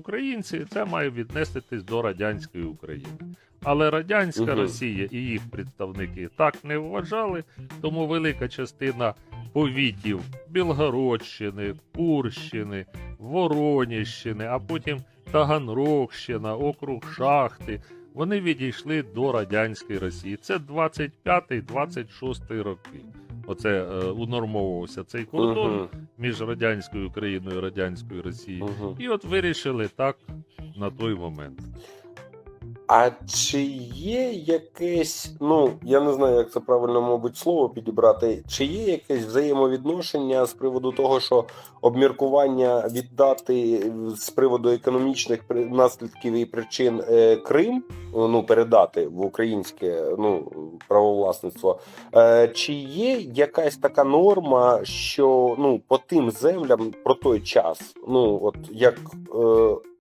українці, це має віднестись до радянської України. Але радянська Мгм. Росія і їх представники так не вважали, тому велика частина повітів Білгородщини, Курщини, Вороніщини, а потім Таганрогщина, округ Шахти. Вони відійшли до радянської Росії. Це 25-26 роки. Оце е, унормовувався цей кордон Мгм, між радянською Україною і радянською Росією. мгм. І от вирішили так на той момент. А чи є якесь, ну я не знаю, як це правильно, мабуть, слово підібрати, чи є якесь взаємовідношення з приводу того, що обміркування віддати з приводу економічних наслідків і причин е, Крим, ну передати в українське ну правовласництво, е, чи є якась така норма, що ну по тим землям про той час, ну от як. Е,